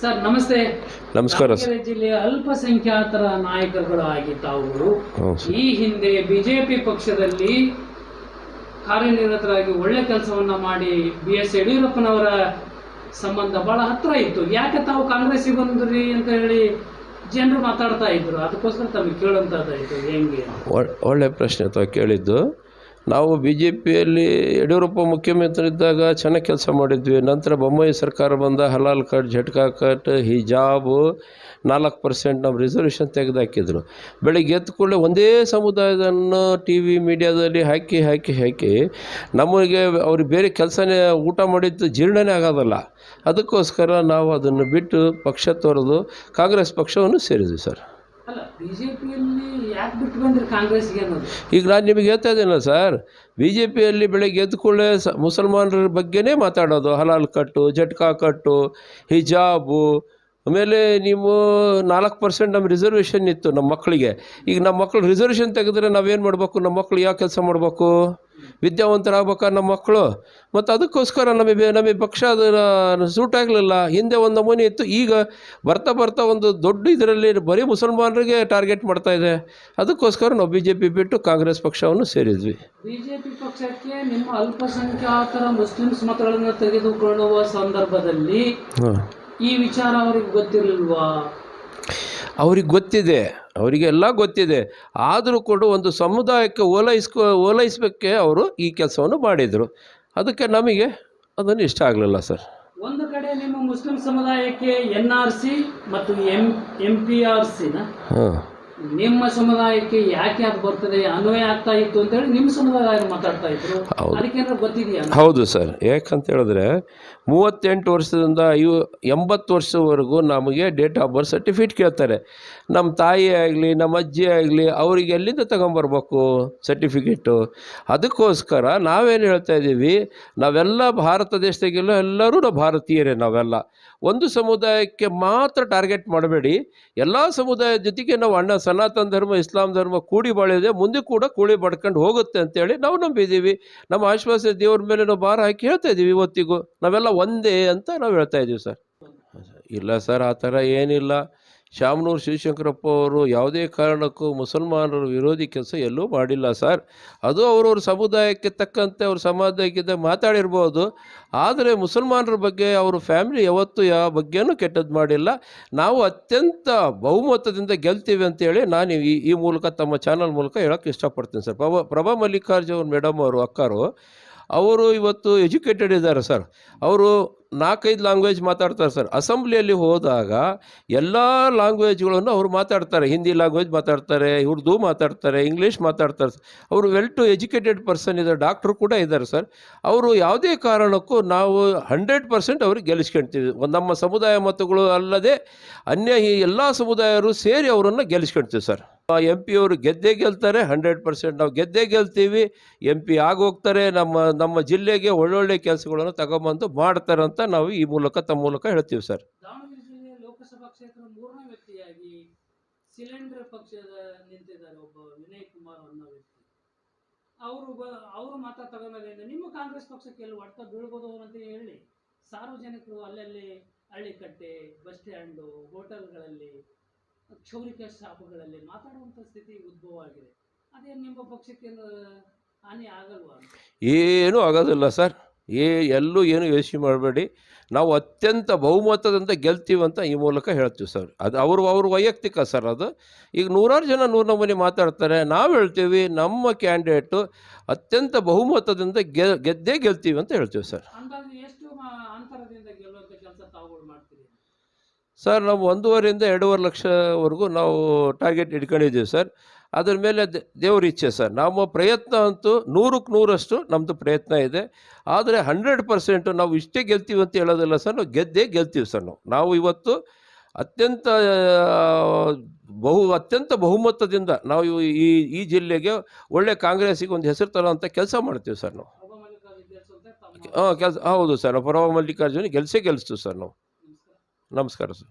Sir ನಮಸ್ತೆ. ನಮಸ್ಕಾರ ಜಿಲ್ಲೆಯ ಅಲ್ಪಸಂಖ್ಯಾತರ ನಾಯಕರುಗಳು ಆಗಿ ತಾವುಗಳು ಈ ಹಿಂದೆ ಬಿಜೆಪಿ ಪಕ್ಷದಲ್ಲಿ ಕಾರ್ಯನಿರತರಾಗಿ ಒಳ್ಳೆ ಕೆಲಸವನ್ನ ಮಾಡಿ ಬಿ ಎಸ್ ಯಡಿಯೂರಪ್ಪನವರ ಸಂಬಂಧ ಬಹಳ ಹತ್ರ ಇತ್ತು. ಯಾಕೆ ತಾವು ಕಾಂಗ್ರೆಸ್ಸಿಗೆ ಬಂದ್ರಿ ಅಂತ ಹೇಳಿ ಜನರು ಮಾತಾಡ್ತಾ ಇದ್ರು. ಅದಕ್ಕೋಸ್ಕರ ತಮಗೆ ಕೇಳುವಂತ ಹೆಂಗೆ ಒಳ್- ಒಳ್ಳೆ ಪ್ರಶ್ನೆ ಅಥವಾ ಕೇಳಿದ್ದು ನಾವು ಬಿ ಜೆ ಪಿಯಲ್ಲಿ ಯಡಿಯೂರಪ್ಪ ಮುಖ್ಯಮಂತ್ರಿ ಇದ್ದಾಗ ಚೆನ್ನಾಗಿ ಕೆಲಸ ಮಾಡಿದ್ವಿ. ನಂತರ ಬೊಮ್ಮಾಯಿ ಸರ್ಕಾರ ಬಂದ ಹಲಾಲ್ ಕಟ್ ಝಟ್ಕಾ ಕಟ್ ಹಿಜಾಬು ನಾಲ್ಕು ಪರ್ಸೆಂಟ್ ನಮ್ಮ ರಿಸರ್ವೇಷನ್ ತೆಗೆದುಹಾಕಿದ್ರು ಬೆಳಿಗ್ಗೆ ಎದ್ದ ಕೂಡಲೇ ಒಂದೇ ಸಮುದಾಯದನ್ನು ಟಿ ವಿ ಮೀಡಿಯಾದಲ್ಲಿ ಹಾಕಿ ಹಾಕಿ ಹಾಕಿ ನಮಗೆ ಅವ್ರಿಗೆ ಬೇರೆ ಕೆಲಸನೇ ಊಟ ಮಾಡಿದ್ದು ಜೀರ್ಣನೇ ಆಗೋದಲ್ಲ. ಅದಕ್ಕೋಸ್ಕರ ನಾವು ಅದನ್ನು ಬಿಟ್ಟು ಪಕ್ಷ ತೊರೆದು ಕಾಂಗ್ರೆಸ್ ಪಕ್ಷವನ್ನು ಸೇರಿದ್ವಿ ಸರ್. ಈಗ ನಾನು ನಿಮಗೆ ಹೇಳ್ತಾ ಇದ್ದೇನೆ ಸರ್ ಬಿ ಜೆ ಪಿಯಲ್ಲಿ ಬೆಳಗ್ಗೆ ಎದ್ದ ಕೂಡಲೇ ಸ ಮುಸಲ್ಮಾನರ ಬಗ್ಗೆನೇ ಮಾತಾಡೋದು. ಹಲಾಲ್ ಕಟ್ಟು ಜಟ್ಕಾ ಕಟ್ಟು, ಹಿಜಾಬು, ಆಮೇಲೆ ನೀವು ನಾಲ್ಕು ಪರ್ಸೆಂಟ್ ನಮ್ಮ ರಿಸರ್ವೇಷನ್ ಇತ್ತು ನಮ್ಮ ಮಕ್ಕಳಿಗೆ. ಈಗ ನಮ್ಮ ಮಕ್ಕಳು ರಿಸರ್ವೇಷನ್ ತೆಗೆದ್ರೆ ನಾವೇನು ಮಾಡಬೇಕು? ನಮ್ಮ ಮಕ್ಕಳು ಯಾವ ಕೆಲಸ ಮಾಡಬೇಕು? ವಿದ್ಯಾವಂತರಾಗ್ಬೇಕಾ ನಮ್ಮ ಮಕ್ಕಳು. ಮತ್ತು ಅದಕ್ಕೋಸ್ಕರ ನಮಗೆ ನಮಗೆ ಪಕ್ಷ ಅದು ಸೂಟ್ ಆಗಲಿಲ್ಲ. ಹಿಂದೆ ಒಂದು ನಮೂನೆ ಇತ್ತು. ಈಗ ಬರ್ತಾ ಬರ್ತಾ ಒಂದು ದೊಡ್ಡ ಇದರಲ್ಲಿ ಬರೀ ಮುಸಲ್ಮಾನರಿಗೆ ಟಾರ್ಗೆಟ್ ಮಾಡ್ತಾ ಇದೆ. ಅದಕ್ಕೋಸ್ಕರ ನಾವು ಬಿ ಜೆ ಪಿ ಬಿಟ್ಟು ಕಾಂಗ್ರೆಸ್ ಪಕ್ಷವನ್ನು ಸೇರಿದ್ವಿ. ಬಿಜೆಪಿ ಪಕ್ಷಕ್ಕೆ ನಿಮ್ಮ ಅಲ್ಪಸಂಖ್ಯಾತರ ಮುಸ್ಲಿಮ್ಸ್ ಮತಗಳನ್ನು ತೆಗೆದುಕೊಳ್ಳುವ ಸಂದರ್ಭದಲ್ಲಿ ಈ ವಿಚಾರ ಅವರಿಗೆ ಗೊತ್ತಿರಲಿಲ್ವಾ ಅವ್ರಿಗೆ ಗೊತ್ತಿದೆ. ಅವರಿಗೆಲ್ಲ ಗೊತ್ತಿದೆ. ಆದರೂ ಕೂಡ ಒಂದು ಸಮುದಾಯಕ್ಕೆ ಓಲೈಸ್ಕೊ ಓಲೈಸಬೇಕೆ ಅವರು ಈ ಕೆಲಸವನ್ನು ಮಾಡಿದರು. ಅದಕ್ಕೆ ನಮಗೆ ಅದನ್ನು ಇಷ್ಟ ಆಗಲಿಲ್ಲ ಸರ್. ಒಂದು ಕಡೆ ನಿಮ್ಮ ಮುಸ್ಲಿಂ ಸಮುದಾಯಕ್ಕೆ ಎನ್ ಆರ್ ಸಿ ಮತ್ತು ಎಂ ಎಂ ಪಿ ಆರ್ ಸಿನ ಹಾಂ. ನಿಮ್ಮ ಸಮುದಾಯಕ್ಕೆ ಯಾಕೆ ಅದು ಬರ್ತದೆ ಅನ್ವಯ ಆಗ್ತಾ ಇತ್ತು ಅಂತ ಹೇಳಿ ನಿಮ್ಮ ಸಮುದಾಯ ಮಾತಾಡ್ತಾ ಇದ್ರು. ಹೌದು. ಅದಕ್ಕೇನಾದ್ರು ಗೊತ್ತಿದೆಯಾ? ಹೌದು ಸರ್. ಯಾಕಂತ ಹೇಳಿದ್ರೆ ಮೂವತ್ತೆಂಟು ವರ್ಷದಿಂದ ಐವ ಎಂಬತ್ತು ವರ್ಷದವರೆಗೂ ನಮಗೆ ಡೇಟ್ ಆಫ್ ಬರ್ತ್ ಸರ್ಟಿಫಿಕೇಟ್ ಕೇಳ್ತಾರೆ. ನಮ್ಮ ತಾಯಿ ಆಗಲಿ ನಮ್ಮ ಅಜ್ಜಿ ಆಗಲಿ ಅವರಿಗೆ ಎಲ್ಲಿಂದ ತಗೊಂಬರ್ಬೇಕು ಸರ್ಟಿಫಿಕೇಟು? ಅದಕ್ಕೋಸ್ಕರ ನಾವೇನು ಹೇಳ್ತಾ ಇದ್ದೀವಿ ನಾವೆಲ್ಲ ಭಾರತ ದೇಶದಾಗೆಲ್ಲ ಎಲ್ಲರೂ ನಾವು ಭಾರತೀಯರೇ ನಾವೆಲ್ಲ. ಒಂದು ಸಮುದಾಯಕ್ಕೆ ಮಾತ್ರ ಟಾರ್ಗೆಟ್ ಮಾಡಬೇಡಿ. ಎಲ್ಲ ಸಮುದಾಯದ ಜೊತೆಗೆ ನಾವು ಅಣ್ಣ ಸನಾತನ ಧರ್ಮ, ಇಸ್ಲಾಂ ಧರ್ಮ ಕೂಡಿ ಬಾಳಿದೆ ಮುಂದೆ ಕೂಡ ಕೂಡಿ ಬಡ್ಕೊಂಡು ಹೋಗುತ್ತೆ ಅಂತೇಳಿ ನಾವು ನಂಬಿದ್ದೀವಿ. ನಮ್ಮ ಆಶ್ವಾಸ ದೇವ್ರ ಮೇಲೆ ನಾವು ಭಾರ ಹಾಕಿ ಹೇಳ್ತಾ ಇದ್ದೀವಿ ಇವತ್ತಿಗೂ. ನಾವೆಲ್ಲ ಒಂದೇ ಅಂತ ನಾವು ಹೇಳ್ತಾ ಇದ್ದೀವಿ ಸರ್. ಇಲ್ಲ ಸರ್, ಆ ಥರ ಏನಿಲ್ಲ. ಶಾಮನೂರು ಶಿವಶಂಕರಪ್ಪ ಅವರು ಯಾವುದೇ ಕಾರಣಕ್ಕೂ ಮುಸಲ್ಮಾನರ ವಿರೋಧಿ ಕೆಲಸ ಎಲ್ಲೂ ಮಾಡಿಲ್ಲ ಸರ್. ಅದು ಅವರವ್ರ ಸಮುದಾಯಕ್ಕೆ ತಕ್ಕಂತೆ ಅವ್ರ ಸಮಾಜಕ್ಕಿಂತ ಮಾತಾಡಿರ್ಬೋದು. ಆದರೆ ಮುಸಲ್ಮಾನರ ಬಗ್ಗೆ ಅವ್ರ ಫ್ಯಾಮಿಲಿ ಯಾವತ್ತೂ ಯಾವ ಬಗ್ಗೆನೂ ಕೆಟ್ಟದ್ದು ಮಾಡಿಲ್ಲ. ನಾವು ಅತ್ಯಂತ ಬಹುಮತದಿಂದ ಗೆಲ್ತೀವಿ ಅಂತೇಳಿ ನಾನು ಈ ಈ ಮೂಲಕ ತಮ್ಮ ಚಾನಲ್ ಮೂಲಕ ಹೇಳೋಕ್ಕೆ ಇಷ್ಟಪಡ್ತೀನಿ ಸರ್. ಪ್ರಭಾ ಪ್ರಭಾ ಮಲ್ಲಿಕಾರ್ಜುನ್ ಮೇಡಮ್ ಅವರು, ಅಕ್ಕರು ಅವರು ಇವತ್ತು ಎಜುಕೇಟೆಡ್ ಇದ್ದಾರೆ ಸರ್. ಅವರು ನಾಲ್ಕೈದು ಲ್ಯಾಂಗ್ವೇಜ್ ಮಾತಾಡ್ತಾರೆ ಸರ್. ಅಸೆಂಬ್ಲಿಯಲ್ಲಿ ಹೋದಾಗ ಎಲ್ಲ ಲ್ಯಾಂಗ್ವೇಜ್ಗಳನ್ನು ಅವರು ಮಾತಾಡ್ತಾರೆ. ಹಿಂದಿ ಲ್ಯಾಂಗ್ವೇಜ್ ಮಾತಾಡ್ತಾರೆ, ಉರ್ದು ಮಾತಾಡ್ತಾರೆ, ಇಂಗ್ಲೀಷ್ ಮಾತಾಡ್ತಾರೆ ಅವರು ವೆಲ್ ಟು ಎಜುಕೇಟೆಡ್ ಪರ್ಸನ್ ಇದ್ದಾರೆ ಡಾಕ್ಟ್ರು ಕೂಡ ಇದ್ದಾರೆ ಸರ್. ಅವರು ಯಾವುದೇ ಕಾರಣಕ್ಕೂ ನಾವು ಹಂಡ್ರೆಡ್ ಪರ್ಸೆಂಟ್ ಅವ್ರಿಗೆ ಗೆಲ್ಲಿಸ್ಕೊಳ್ತೀವಿ ನಮ್ಮ ಸಮುದಾಯ ಮತಗಳು ಅಲ್ಲದೆ ಅನ್ಯ ಈ ಎಲ್ಲ ಸಮುದಾಯರು ಸೇರಿ ಅವರನ್ನು ಗೆಲ್ಲಿಸ್ಕೊಳ್ತೀವಿ ಸರ್. ಎಂ ಪಿ ಅವರು ಗೆದ್ದೇ ಗೆಲ್ತಾರೆ, ಹಂಡ್ರೆಡ್ ಪರ್ಸೆಂಟ್ ನಾವು ಗೆದ್ದೇ ಗೆಲ್ತೀವಿ ಎಂ ಪಿ ಆಗೋಗ್ತಾರೆ, ನಮ್ಮ ನಮ್ಮ ಜಿಲ್ಲೆಗೆ ಒಳ್ಳೊಳ್ಳೆ ಕೆಲಸಗಳನ್ನು ತಗೊಂಬಂದು ಮಾಡ್ತಾರೆ ಅಂತ ನಾವು ಈ ಮೂಲಕ ತಮ್ಮ ಮೂಲಕ ಹೇಳ್ತೀವಿ ಸರ್. ಲೋಕಸಭಾ ಕ್ಷೇತ್ರ ಮೂರನೇ ವ್ಯಕ್ತಿಯಾಗಿ ಸಿಲಿಂಡರ್ ಪಕ್ಷದ ನಿಂತಿದ್ದಾರೆ ಒಬ್ಬ ವಿನಯ್ ಕುಮಾರ್ ಅನ್ನೋ ವ್ಯಕ್ತಿ. ಅವರು ಅವರು ಮಾತಾ ತಗೊಂಡಾಗಿಂದ ನಿಮ್ಮ ಕಾಂಗ್ರೆಸ್ ಪಕ್ಷಕ್ಕೆ ಎಲ್ಲಿ ಹೊಡ್ತ ಬೀಳ್ಬೋದು ಅಂತ ಹೇಳಿ, ಸಾರ್ವಜನಿಕರು ಅಲ್ಲಲ್ಲಿ ಹಳ್ಳಿಕಟ್ಟೆ, ಬಸ್ ಸ್ಟ್ಯಾಂಡು, ಹೋಟೆಲ್ಗಳಲ್ಲಿ ಕ್ಷೌರಿಕ ಶಾಪಗಳಲ್ಲಿ ಮಾತಾಡುವಂತ ಸ್ಥಿತಿ ಉದ್ಭವ ಆಗಿದೆ ಅದೇ ನಿಮ್ಮ ಪಕ್ಷಕ್ಕೆ ಹಾನಿ ಆಗಲ್ವಾ ಏನೂ ಆಗೋದಿಲ್ಲ ಸರ್. ಏ ಎಲ್ಲೂ ಏನು ಯೋಚನೆ ಮಾಡಬೇಡಿ. ನಾವು ಅತ್ಯಂತ ಬಹುಮತದಿಂದ ಗೆಲ್ತೀವಿ ಅಂತ ಈ ಮೂಲಕ ಹೇಳ್ತೀವಿ ಸರ್. ಅದು ಅವರು ಅವ್ರ ವೈಯಕ್ತಿಕ ಸರ್ ಅದು. ಈಗ ನೂರಾರು ಜನ ನೂರು ನಮೂನಿ ಮಾತಾಡ್ತಾರೆ. ನಾವು ಹೇಳ್ತೀವಿ ನಮ್ಮ ಕ್ಯಾಂಡಿಡೇಟು ಅತ್ಯಂತ ಬಹುಮತದಿಂದ ಗೆ ಗೆದ್ದೇ ಗೆಲ್ತೀವಿ ಅಂತ ಹೇಳ್ತೀವಿ ಸರ್. ಸರ್ ನಾವು ಒಂದೂವರೆಯಿಂದ ಎರಡೂವರೆ ಲಕ್ಷವರೆಗೂ ನಾವು ಟಾರ್ಗೆಟ್ ಇಟ್ಕೊಂಡಿದ್ದೀವಿ ಸರ್. ಅದ್ರ ಮೇಲೆ ದೇವ್ರ ಇಚ್ಛೆ ಸರ್. ನಮ್ಮ ಪ್ರಯತ್ನ ಅಂತೂ ನೂರಕ್ಕೆ ನೂರಷ್ಟು ನಮ್ಮದು ಪ್ರಯತ್ನ ಇದೆ. ಆದರೆ ಹಂಡ್ರೆಡ್ ಪರ್ಸೆಂಟು ನಾವು ಇಷ್ಟೇ ಗೆಲ್ತೀವಿ ಅಂತ ಹೇಳೋದಿಲ್ಲ ಸರ್. ನಾವು ಗೆದ್ದೇ ಗೆಲ್ತೀವಿ ಸರ್ ನಾವು. ನಾವು ಇವತ್ತು ಅತ್ಯಂತ ಬಹು ಅತ್ಯಂತ ಬಹುಮತದಿಂದ ನಾವು ಈ ಈ ಜಿಲ್ಲೆಗೆ ಒಳ್ಳೆ ಕಾಂಗ್ರೆಸ್ಸಿಗೆ ಒಂದು ಹೆಸರು ತರೋ ಅಂತ ಕೆಲಸ ಮಾಡ್ತೀವಿ ಸರ್ ನಾವು. ಹಾಂ ಕೆಲಸ ಹೌದು ಸರ್. ಪ್ರಭಾವ ಮಲ್ಲಿಕಾರ್ಜುನ ಗೆಲ್ಸೇ ಗೆಲ್ಲಿಸ್ತೀವಿ ಸರ್ ನಾವು. ನಮಸ್ಕಾರ ಸರ್.